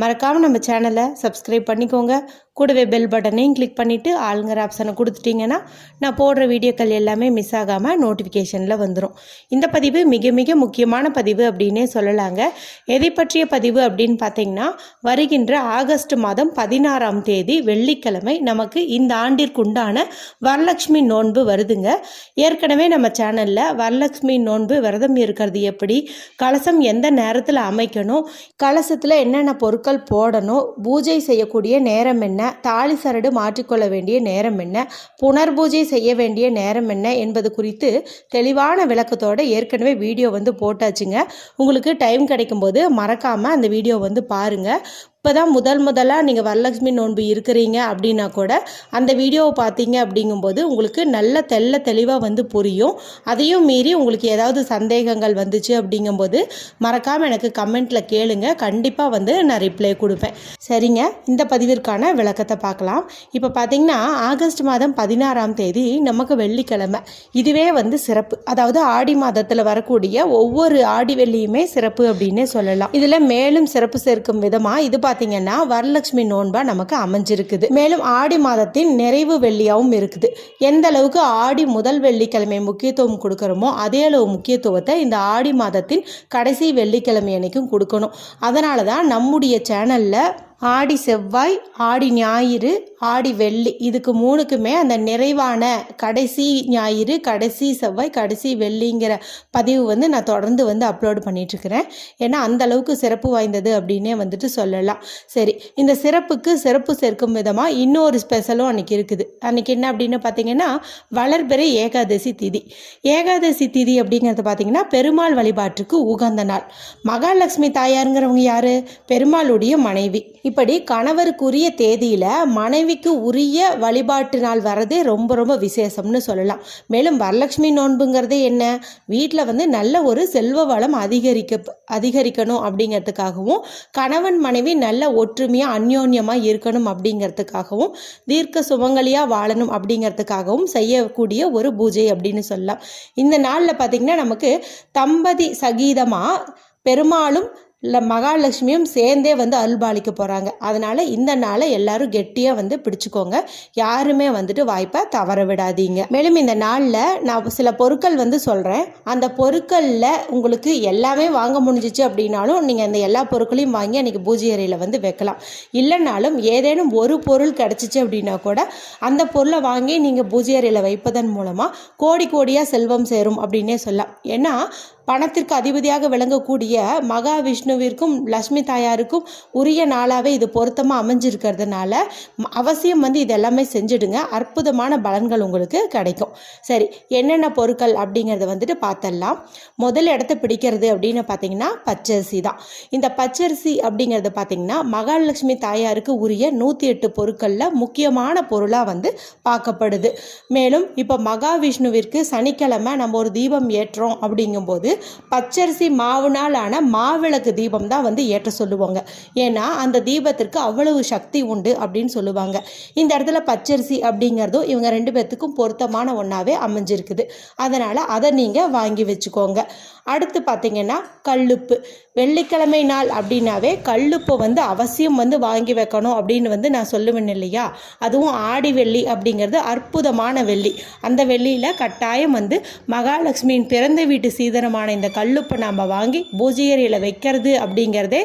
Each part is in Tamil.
மறக்காமல் நம்ம சேனலை சப்ஸ்கிரைப் பண்ணிக்கோங்க. கூடவே பெல் பட்டனையும் கிளிக் பண்ணிவிட்டு ஆளுங்கிற ஆப்ஷனை கொடுத்துட்டிங்கன்னா நான் போடுற வீடியோக்கள் எல்லாமே மிஸ் ஆகாமல் நோட்டிஃபிகேஷனில் வந்துடும் இந்த பதிவு மிக மிக முக்கியமான பதிவு அப்படின்னே சொல்லலாங்க. எதை பற்றிய பதிவு அப்படின்னு பார்த்தீங்கன்னா வருகின்ற ஆகஸ்ட் மாதம் பதினாறாம் தேதி வெள்ளிக்கிழமை நமக்கு இந்த ஆண்டிற்குண்டான வரலட்சுமி நோன்பு வருதுங்க. ஏற்கனவே நம்ம சேனலில் வரலட்சுமி நோன்பு விரதம் இருக்கிறது எப்படி கலசம் எந்த நேரத்தில் அமைக்கணும் கலசத்தில் என்னென்ன பொருட்கள் போடணும். பூஜை செய்யக்கூடிய நேரம் என்ன? தாலி சரடு மாற்றிக்கொள்ள வேண்டிய நேரம் என்ன? புனர்பூஜை செய்ய வேண்டிய நேரம் என்ன என்பது குறித்து தெளிவான விளக்கத்தோடு ஏற்கனவே வீடியோ வந்து போட்டாச்சுங்க. உங்களுக்கு டைம் கிடைக்கும்போது மறக்காமல் அந்த வீடியோ வந்து பாருங்கள் இப்போ தான் முதல் முதலாக நீங்கள் வரலட்சுமி நோன்பு இருக்கிறீங்க அப்படின்னா கூட அந்த வீடியோவை பார்த்தீங்க அப்படிங்கும்போது உங்களுக்கு நல்ல தெள்ள தெளிவாக வந்து புரியும். அதையும் மீறி உங்களுக்கு ஏதாவது சந்தேகங்கள் வந்துச்சு அப்படிங்கும்போது மறக்காமல் எனக்கு கமெண்ட்டில் கேளுங்க. கண்டிப்பாக வந்து நான் ரிப்ளை கொடுப்பேன். சரிங்க. இந்த பதிவிற்கான விளக்கத்தை பார்க்கலாம். இப்போ பார்த்தீங்கன்னா ஆகஸ்ட் மாதம் பதினாறாம் தேதி நமக்கு வெள்ளிக்கிழமை. இதுவே வந்து சிறப்பு. அதாவது ஆடி மாதத்தில் வரக்கூடிய ஒவ்வொரு ஆடி வெள்ளியுமே சிறப்பு அப்படின்னே சொல்லலாம். இதில் மேலும் சிறப்பு சேர்க்கும் விதமாக இது பார்த்தீங்கன்னா வரலட்சுமி நோன்பா நமக்கு அமைஞ்சிருக்குது. மேலும் ஆடி மாதத்தின் நிறைவு வெள்ளியாகவும் இருக்குது. எந்த அளவுக்கு ஆடி முதல் வெள்ளிக்கிழமை முக்கியத்துவம் கொடுக்குறோமோ அதே அளவு முக்கியத்துவத்தை இந்த ஆடி மாதத்தின் கடைசி வெள்ளிக்கிழமை அன்னைக்கும் கொடுக்கணும். அதனால தான் நம்முடைய சேனலில் ஆடி செவ்வாய் ஆடி ஞாயிறு ஆடி வெள்ளி. இதுக்கு மூணுக்குமே அந்த நிறைவான கடைசி ஞாயிறு கடைசி செவ்வாய் கடைசி வெள்ளிங்கிற பதிவு வந்து நான் தொடர்ந்து வந்து அப்லோடு பண்ணிகிட்ருக்கிறேன் ஏன்னா அந்த அளவுக்கு சிறப்பு வாய்ந்தது அப்படின்னே வந்துட்டு சொல்லலாம். சரி இந்த சிறப்புக்கு சிறப்பு சேர்க்கும் விதமாக இன்னொரு ஸ்பெஷலும் அன்றைக்கி இருக்குது. அன்றைக்கி என்ன அப்படின்னு பார்த்தீங்கன்னா வளர்பிறை ஏகாதசி திதி. ஏகாதசி திதி அப்படிங்கிறது பார்த்தீங்கன்னா பெருமாள் வழிபாட்டுக்கு உகந்த நாள். மகாலட்சுமி தாயாருங்கிறவங்க யார்? பெருமாளுடைய மனைவி. இப்படி கணவருக்குரிய தேதியில் மனைவிக்கு உரிய வழிபாட்டு நாள் வரதே ரொம்ப ரொம்ப விசேஷம்னு சொல்லலாம். மேலும் வரலட்சுமி நோன்புங்கிறது என்ன? வீட்டில் வந்து நல்ல ஒரு செல்வ வளம் அதிகரிக்க அதிகரிக்கணும் அப்படிங்கிறதுக்காகவும் கணவன் மனைவி நல்ல ஒற்றுமையாக அந்யோன்யமாக இருக்கணும் அப்படிங்கிறதுக்காகவும் தீர்க்க சுமங்கலியாக வாழணும் அப்படிங்கிறதுக்காகவும் செய்யக்கூடிய ஒரு பூஜை அப்படின்னு சொல்லலாம். இந்த நாளில் பார்த்திங்கன்னா நமக்கு தம்பதி சகீதமாக பெருமாளும் இல்லை மகாலட்சுமியும் சேர்ந்தே வந்து அல்பாலிக்க போகிறாங்க அதனால் இந்த நாளை எல்லாரும் கெட்டியாக வந்து பிடிச்சிக்கோங்க. யாருமே வந்துட்டு வாய்ப்பை தவற விடாதீங்க. மேலும் இந்த நாளில் நான் சில பொருட்கள் வந்து சொல்கிறேன் அந்த பொருட்களில் உங்களுக்கு எல்லாமே வாங்க முடிஞ்சிச்சு அப்படின்னாலும் நீங்கள் அந்த எல்லா பொருட்களையும் வாங்கி அன்றைக்கி பூஜை அறையில் வந்து வைக்கலாம். இல்லைனாலும் ஏதேனும் ஒரு பொருள் கிடச்சிச்சு அப்படின்னா கூட அந்த பொருளை வாங்கி நீங்கள் பூஜை அறையில் வைப்பதன் மூலமாக கோடி கோடியாக செல்வம் சேரும் அப்படின்னே சொல்லலாம். ஏன்னா பணத்திற்கு அதிபதியாக விளங்கக்கூடிய மகாவிஷ்ணுவிற்கும் லக்ஷ்மி தாயாருக்கும் உரிய நாளாகவே இது பொருத்தமாக அமைஞ்சிருக்கிறதுனால அவசியம் வந்து இது எல்லாமே செஞ்சுடுங்க. அற்புதமான பலன்கள் உங்களுக்கு கிடைக்கும். சரி என்னென்ன பொருட்கள் அப்படிங்கிறத வந்துட்டு பார்த்தரலாம் முதல் இடத்த பிடிக்கிறது அப்படின்னு பார்த்தீங்கன்னா பச்சரிசி தான். இந்த பச்சரிசி அப்படிங்கிறது பார்த்தீங்கன்னா மகாலட்சுமி தாயாருக்கு உரிய நூற்றி எட்டு பொருட்களில் முக்கியமான பொருளாக வந்து பார்க்கப்படுது. மேலும் இப்போ மகாவிஷ்ணுவிற்கு சனிக்கிழமை நம்ம ஒரு தீபம் ஏற்றோம் அப்படிங்கும்போது பச்சரிசி மாவுனாலான மாவிளக்கு தீபம் தான் வந்து ஏற்ற சொல்லுவாங்க. ஏன்னா அந்த தீபத்திற்கு அவ்வளவு சக்தி உண்டு அப்படின்னு சொல்லுவாங்க. இந்த இடத்துல பச்சரிசி அப்படிங்கிறதும் இவங்க ரெண்டு பேர்த்துக்கும் பொருத்தமான ஒன்றாவே அமைஞ்சிருக்குது. அதனால் அதை நீங்கள் வாங்கி வச்சுக்கோங்க. அடுத்து பார்த்தீங்கன்னா கல்லுப்பு. வெள்ளிக்கிழமை நாள் அப்படின்னாவே கல்லுப்பை வந்து அவசியம் வந்து வாங்கி வைக்கணும் அப்படின்னு வந்து நான் சொல்லுவேன் இல்லையா? அதுவும் ஆடி வெள்ளி அப்படிங்கிறது அற்புதமான வெள்ளி. அந்த வெள்ளியில் கட்டாயம் வந்து மகாலட்சுமியின் பிறந்த வீட்டு சீதனமான இந்த கல்லுப்பை நாம் வாங்கி பூஜை அறையில் வைக்கிறது அப்படிங்கிறதே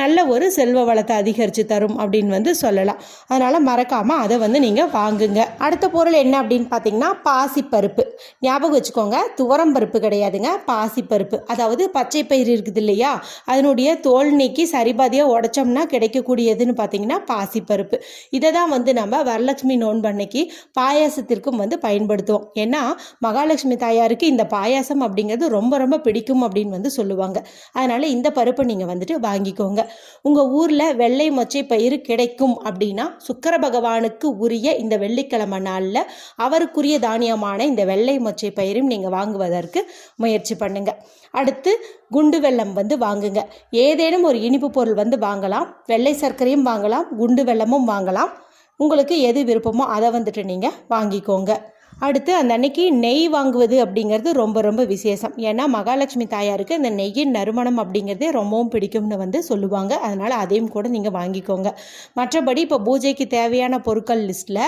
நல்ல ஒரு செல்வ வளத்தை அதிகரித்து தரும் அப்படின்னு வந்து சொல்லலாம். அதனால் மறக்காமல் அதை வந்து நீங்கள் வாங்குங்க. அடுத்த பொருள் என்ன அப்படின்னு பார்த்தீங்கன்னா பாசிப்பருப்பு. ஞாபகம் வச்சுக்கோங்க துவரம் பருப்பு கிடையாதுங்க. பாசிப்பருப்பு. அதாவது பச்சை பயிர் இருக்குது இல்லையா? அதனுடைய தோல் நீக்கி சரிபாதியாக உடைச்சோம்னா கிடைக்கக்கூடியதுன்னு பார்த்தீங்கன்னா பாசிப்பருப்பு. இதை தான் வந்து நம்ம வரலட்சுமி நோன்பண்ணைக்கு அன்னைக்கு பாயாசத்திற்கும் வந்து பயன்படுத்துவோம். ஏன்னா மகாலட்சுமி தாயாருக்கு இந்த பாயாசம் அப்படிங்கிறது ரொம்ப ரொம்ப பிடிக்கும் அப்படின்னு வந்து சொல்லுவாங்க. அதனால் இந்த பருப்பை நீங்கள் வந்துட்டு வாங்கிக்கோங்க. உங்கள் ஊரில் வெள்ளை மொச்சை பயிர் கிடைக்கும் அப்படின்னா சுக்கர பகவானுக்கு உரிய இந்த வெள்ளிக்கிழமை நாளில் அவருக்குரிய தானியமான இந்த வெள்ளை மொச்சை பயிரும் நீங்கள் வாங்குவதற்கு முயற்சி பண்ணுங்க. அடுத்து குண்டு வெல்லம் வந்து வாங்குங்க. ஏதேனும் ஒரு இனிப்பு பொருள் வந்து வாங்கலாம். வெள்ளை சர்க்கரையும் வாங்கலாம். குண்டு வெல்லமும் வாங்கலாம். உங்களுக்கு எது விருப்பமோ அதை வந்துட்டு நீங்கள் வாங்கிக்கோங்க. அடுத்து அந்த அன்னைக்கு நெய் வாங்குவது அப்படிங்கிறது ரொம்ப ரொம்ப விசேஷம். ஏன்னா மகாலட்சுமி தாயாருக்கு இந்த நெய்யின் நறுமணம் அப்படிங்கிறதே ரொம்பவும் பிடிக்கும்னு வந்து சொல்லுவாங்க. அதனால் அதையும் கூட நீங்கள் வாங்கிக்கோங்க. மற்றபடி இப்போ பூஜைக்கு தேவையான பொருட்கள் லிஸ்ட்டில்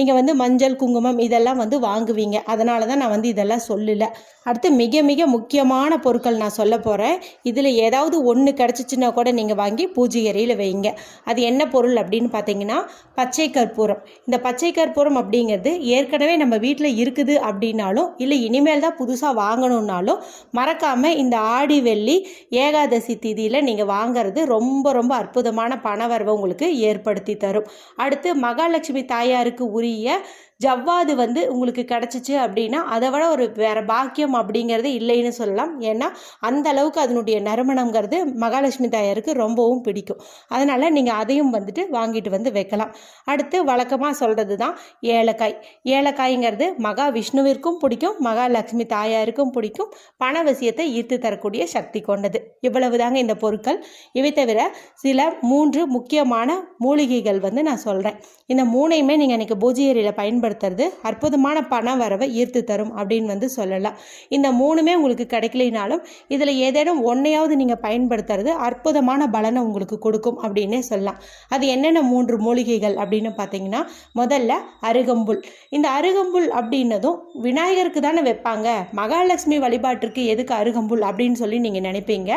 நீங்கள் வந்து மஞ்சள் குங்குமம் இதெல்லாம் வந்து வாங்குவீங்க. அதனால தான் நான் வந்து இதெல்லாம் சொல்லலை. அடுத்து மிக மிக முக்கியமான பொருட்கள் நான் சொல்ல போகிறேன் இதில் ஏதாவது ஒன்று கிடச்சிச்சின்னா கூட நீங்கள் வாங்கி பூஜை அறையில் வைங்க. அது என்ன பொருள் அப்படின்னு பார்த்தீங்கன்னா பச்சை கற்பூரம். இந்த பச்சை கற்பூரம் அப்படிங்கிறது ஏற்கனவே நம்ம வீட்டில் இருக்குது அப்படின்னாலும் இல்லை இனிமேல் தான் புதுசாக வாங்கணுன்னாலும் மறக்காமல் இந்த ஆடி வெள்ளி ஏகாதசி திதியில் நீங்கள் வாங்குறது ரொம்ப ரொம்ப அற்புதமான பணவரவை உங்களுக்கு ஏற்படுத்தி தரும். அடுத்து மகாலட்சுமி தாயாருக்கு உரிய ஜவ்வாது வந்து உங்களுக்கு கிடச்சிச்சு அப்படின்னா அதை விட ஒரு வேற பாக்கியம் அப்படிங்கிறது இல்லைன்னு சொல்லலாம். ஏன்னா அந்த அளவுக்கு அதனுடைய நறுமணங்கிறது மகாலட்சுமி தாயாருக்கு ரொம்பவும் பிடிக்கும். அதனால் நீங்கள் அதையும் வந்துட்டு வாங்கிட்டு வந்து வைக்கலாம். அடுத்து வழக்கமாக சொல்கிறது தான் ஏலக்காய். ஏலக்காய்ங்கிறது மகா விஷ்ணுவிற்கும் பிடிக்கும் மகாலட்சுமி தாயாருக்கும் பிடிக்கும். பண விஷயத்தை ஈர்த்து தரக்கூடிய சக்தி கொண்டது. இவ்வளவு தாங்க இந்த பொருட்கள். இவை தவிர சில மூன்று முக்கியமான மூலிகைகள் வந்து நான் சொல்கிறேன் இந்த மூணையுமே நீங்கள் இன்றைக்கி பூஜை பயன்படுத்த பயன்படுத்துறது அற்புதமான பண வரவை ஈர்த்து தரும் அப்படின்னு வந்து சொல்லலாம். இந்த மூணுமே உங்களுக்கு கிடைக்கலைனாலும் இதில் ஏதேனும் ஒன்றையாவது நீங்கள் பயன்படுத்துறது அற்புதமான பலனை உங்களுக்கு கொடுக்கும் அப்படின்னே சொல்லலாம். அது என்னென்ன மூன்று மூலிகைகள் அப்படின்னு பார்த்தீங்கன்னா முதல்ல அருகம்புல். இந்த அருகம்புல் அப்படின்னதும் விநாயகருக்கு தானே வைப்பாங்க. மகாலட்சுமி வழிபாட்டிற்கு எதுக்கு அருகம்புல் அப்படின்னு சொல்லி நீங்கள் நினைப்பீங்க.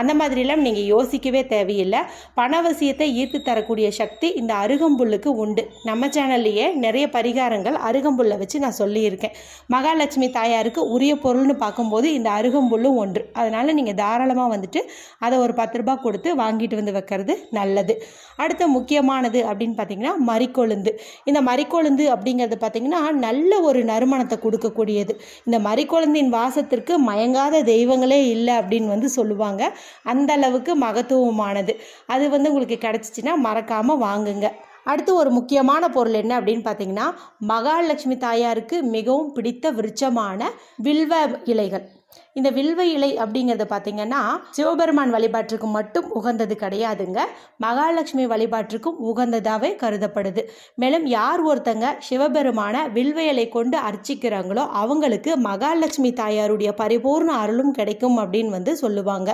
அந்த மாதிரிலாம் நீங்கள் யோசிக்கவே தேவையில்லை. பணவசியத்தை ஈர்த்து தரக்கூடிய சக்தி இந்த அருகம்புல்லுக்கு உண்டு. நம்ம சேனல்லையே நிறைய பரிகாரம் பரிகாரங்கள் அருகம்புல்லை வச்சு நான் சொல்லியிருக்கேன். மகாலட்சுமி தாயாருக்கு உரிய பொருள்னு பார்க்கும்போது இந்த அருகம்புல்லும் ஒன்று. அதனால் நீங்கள் தாராளமாக வந்துட்டு அதை ஒரு பத்து ரூபாய் கொடுத்து வாங்கிட்டு வந்து வைக்கிறது நல்லது. அடுத்த முக்கியமானது அப்படின்னு பார்த்தீங்கன்னா மறிக்கொழுந்து. இந்த மறிக்கொழுந்து அப்படிங்கிறது பார்த்தீங்கன்னா நல்ல ஒரு நறுமணத்தை கொடுக்கக்கூடியது. இந்த மறிக்கொழுந்தின் வாசத்திற்கு மயங்காத தெய்வங்களே இல்லை அப்படின்னு வந்து சொல்லுவாங்க. அந்த அளவுக்கு மகத்துவமானது. அது வந்து உங்களுக்கு கிடச்சிச்சின்னா மறக்காமல் வாங்குங்க. அடுத்து ஒரு முக்கியமான பொருள் என்ன அப்படின்னு பார்த்தீங்கன்னா மகாலட்சுமி தாயாருக்கு மிகவும் பிடித்த விருட்சமான வில்வ இலைகள். இந்த வில்வ இலை அப்படிங்கிறது பார்த்தீங்கன்னா சிவபெருமான் வழிபாட்டுக்கு மட்டும் உகந்தது கிடையாதுங்க. மகாலட்சுமி வழிபாட்டுக்கும் உகந்ததாகவே கருதப்படுது. மேலும் யார் ஒருத்தங்க சிவபெருமான வில்வ இலை கொண்டு அர்ச்சிக்கிறாங்களோ அவங்களுக்கு மகாலட்சுமி தாயாருடைய பரிபூர்ண அருளும் கிடைக்கும் அப்படின்னு வந்து சொல்லுவாங்க.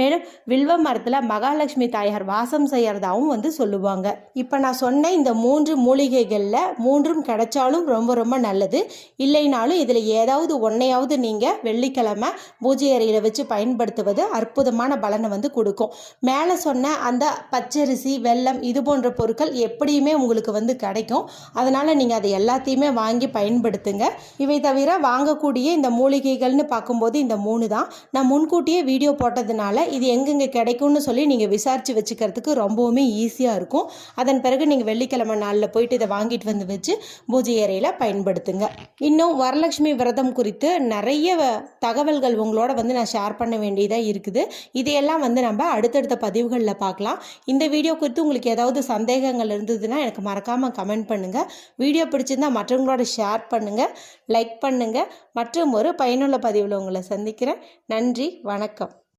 மேலும் வில்வ மரத்தில் மகாலட்சுமி தாயார் வாசம் செய்யறதாகவும் வந்து சொல்லுவாங்க. இப்போ நான் சொன்ன இந்த மூன்று மூலிகைகளில் மூன்றும் கிடைச்சாலும் ரொம்ப ரொம்ப நல்லது. இல்லைனாலும் இதில் ஏதாவது ஒன்றையாவது நீங்கள் வெள்ளிக்கிழமை பூஜை அறையில் வச்சு பயன்படுத்துவது அற்புதமான பலனை வந்து கொடுக்கும். மேலே சொன்ன அந்த பச்சரிசி வெல்லம் இது போன்ற பொருட்கள் எப்படியுமே உங்களுக்கு வந்து கிடைக்கும். அதனால் நீங்கள் அதை எல்லாத்தையுமே வாங்கி பயன்படுத்துங்க. இவை தவிர வாங்கக்கூடிய இந்த மூலிகைகள்னு பார்க்கும்போது இந்த மூணு தான். நான் முன்கூட்டியே வீடியோ போட்டதுனால இது எங்கெங்கே கிடைக்கும்னு சொல்லி நீங்கள் விசாரித்து வச்சுக்கிறதுக்கு ரொம்பவுமே ஈஸியாக இருக்கும். அதன் பிறகு நீங்கள் வெள்ளிக்கிழமை நாளில் போயிட்டு இதை வாங்கிட்டு வந்து வச்சு பூஜை அறையில் பயன்படுத்துங்க. இன்னும் வரலட்சுமி விரதம் குறித்து நிறைய தகவல் தகவல்கள் உங்களோட வந்து நான் ஷேர் பண்ண வேண்டியதாக இருக்குது. இதையெல்லாம் வந்து நம்ம அடுத்தடுத்த பதிவுகளில் பார்க்கலாம். இந்த வீடியோ குறித்து உங்களுக்கு ஏதாவது சந்தேகங்கள் இருந்ததுன்னா எனக்கு மறக்காமல் கமெண்ட் பண்ணுங்கள் வீடியோ பிடிச்சிருந்தா மற்றவங்களோட ஷேர் பண்ணுங்கள் லைக் பண்ணுங்கள் மற்றும் ஒரு பயனுள்ள பதிவில் உங்களை சந்திக்கிறேன். நன்றி வணக்கம்.